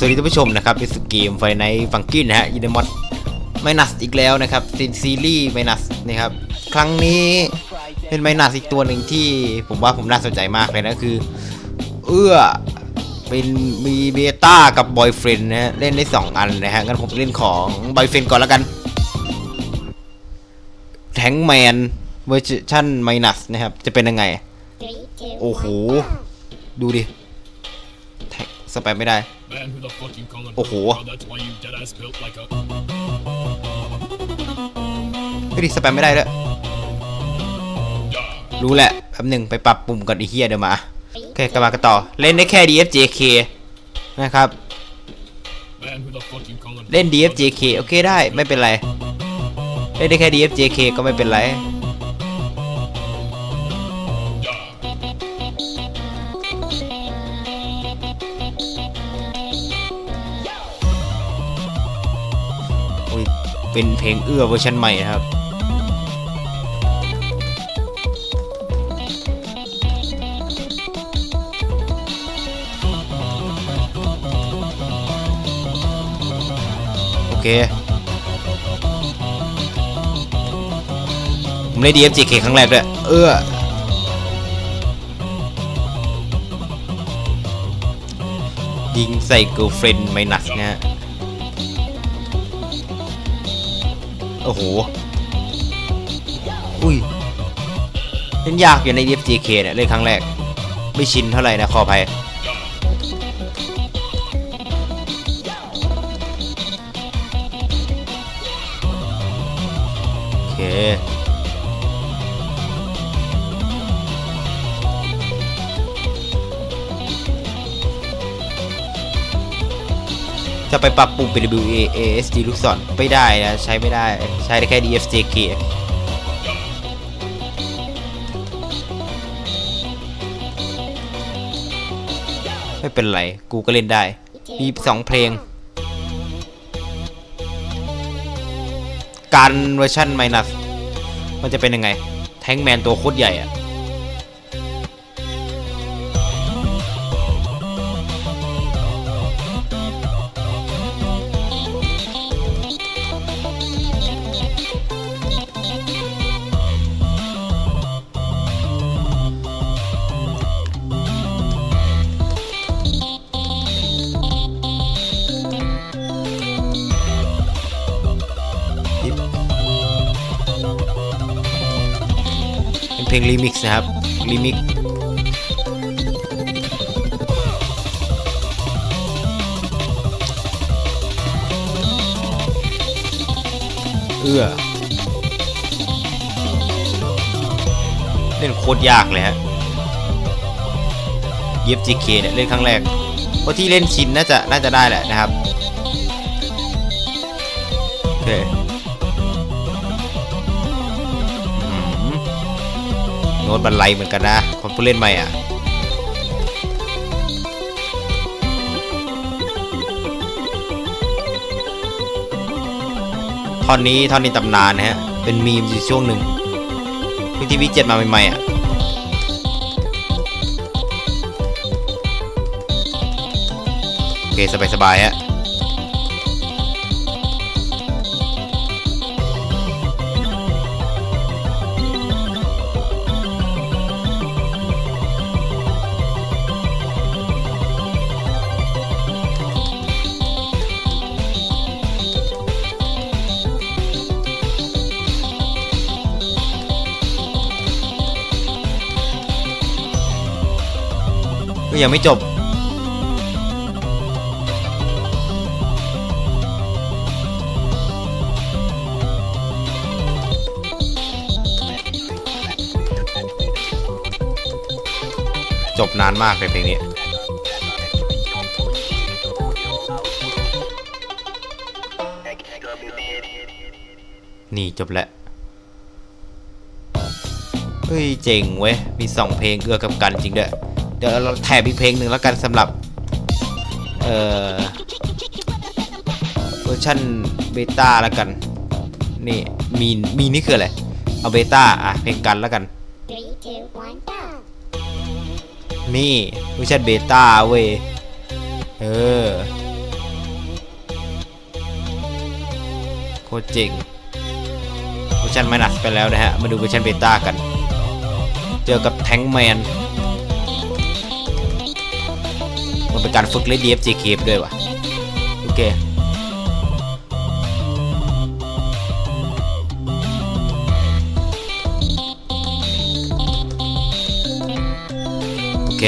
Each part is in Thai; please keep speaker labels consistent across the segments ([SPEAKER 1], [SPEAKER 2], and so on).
[SPEAKER 1] สวัสดีท่านผู้ชมนะครับเป็นสเกมไฟในฟังกินนะฮะยูนมอดไมนัสอีกแล้วนะครับซีซีรีส์ไมนัสนะครับครั้งนี้เป็นไมนัสอีกตัวหนึ่งที่ผมว่าผมน่าสนใจมากเลยนะคือ เอื้อเป็นมีเบต้ากับบอยเฟรนนะฮะเล่นได้ 2 อันนะฮะงั้นผมเล่นของบอยเฟรนก่อนแล้วกันแทงแมนเวอร์ชันไมนัสนะครับจะเป็นยังไง โอ้โห ดูดิแท็กสแปมไม่ได้
[SPEAKER 2] Man, who the fuck you calling?
[SPEAKER 1] Oh,
[SPEAKER 2] bro?
[SPEAKER 1] oh.
[SPEAKER 2] That's why you dead ass built like a.
[SPEAKER 1] ไม่ดิสแปมไม่ได้ด้วยรู้แหละแป๊บหนึ่งไปปรับปุ่มก่อนไอีเฮียเดี๋ยวมาโอเคกลับมากันต่อ เล่นได้แค่ DFJK นะครับ
[SPEAKER 2] Man, who the fuck you calling?
[SPEAKER 1] เล่น
[SPEAKER 2] bro?
[SPEAKER 1] DFJK โอเคได้ไม่เป็นไร เล่นได้แค่ DFJK ก็ไม่เป็นไร เป็นเพลงเอื้อเวอร์ชันใหม่นะครับโอเค ผมเล่น DFJK ครั้งแรกด้วย เออยิงใส่ girlfriend ไม่หนักนะฮะ โอ้โห อุ้ยเล่นยากอยู่ใน DFJK เนี่ยเล่นครั้งแรก ไม่ชินเท่าไหร่นะขออภัยโอเค จะไปปรับปรุงเป็น W A A S D ลูกศรไม่ได้นะใช้ไม่ได้ใช้ได้แค่ D F J K ไม่เป็นไร กูก็เล่นได้ มีสองเพลง การเวอร์ชันไมนัสมันจะเป็นยังไง แทงแมนตัวโคตรใหญ่อะ เพลงรีมิกซ์นะครับรีมิกเอื้อเล่นโคตรยากเลยฮะเย็บ GK เนี่ยเล่นครั้งแรกเพราะที่เล่นชินน่าจะน่าจะได้แหละนะครับโอเค น้ตบันไลเหมือนกันนะ คนผู้เล่นใหม่อะท่อนนี้ท่อนนี้ตำนานนะฮะ เป็นมีมอยู่ช่วงหนึ่งวิธีวิเจ็ดมาใหม่ๆอะโอเค สบายๆฮะ็ยังไม่จบ จบนานมากเลยเพลงนี้นี่จบแล้วเฮ้ยเจ๋งเว้ย มีสองเพลงเอื้อกับกันจริงด้วย เดี๋ยวเราแถบอีกเพลงหนึ่งแล้วกันสำหรับเวอร์ชันเบต้าแล้วกัน นี่มีมีนี่คืออะไร เอาเบต้าอะเพลงกันแล้วกัน นี่เวอร์ชันเบต้าเว้ย เออโคตรเจ๋งเวอร์ชันไมนัสไปแล้วนะฮะ มาดูเวอร์ชันเบต้ากัน เจอกับแทงแมน มันเป็นการฝึกเล่น DFG เคปด้วยวะโอเคโอเค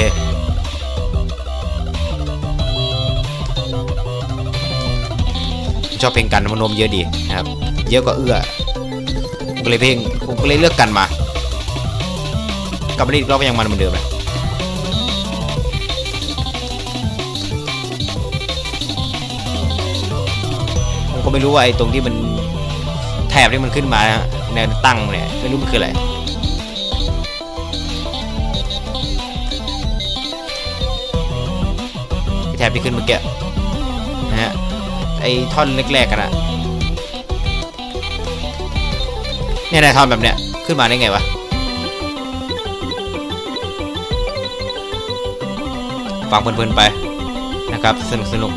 [SPEAKER 1] ชอบเพลงกันมนมเยอะดีนะครับ เยอะกว่าเอื้อผมก็เลยเพลงผมก็เลยเลือกกันมา กลับมาเล่นอีกรอบก็ยังมันเหมือนเดิมนะ ไม่รู้ว่าไอ้ตรงที่มันแถบที่มันขึ้นมานะฮะแนวตั้งเนี่ยไม่รู้มันคืออะไรแถบที่ขึ้นเมื่อกี้นะฮะไอ้ท่อนแรกๆกันอะเนี่ยนายท่อนแบบเนี้ยขึ้นมาได้ไงวะฟังเพลินๆไปนะครับสนุกสนุก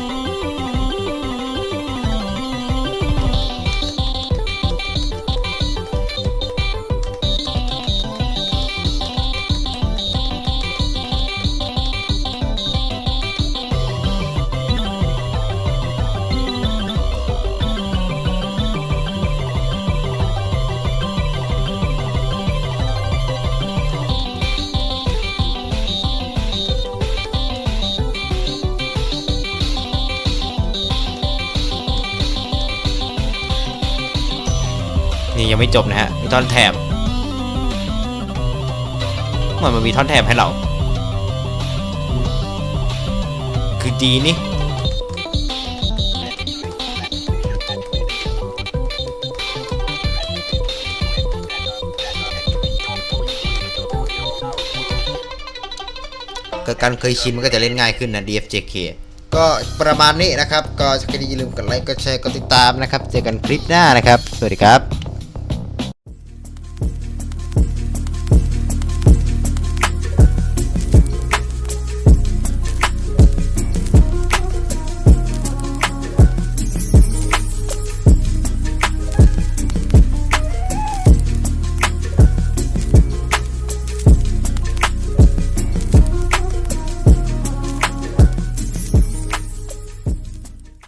[SPEAKER 1] นี่ยังไม่จบนะฮะมีท่อนแถบเหมือนมันมีท่อนแถบให้เรา คือดีนี่กิดการเคยชินมันก็จะเล่นง่ายขึ้นนะ DFJK ก็ประมาณนี้นะครับ ก็อย่าลืมกดไลค์ กดแชร์ กดติดตามนะครับ เจอกันคลิปหน้านะครับ สวัสดีครับ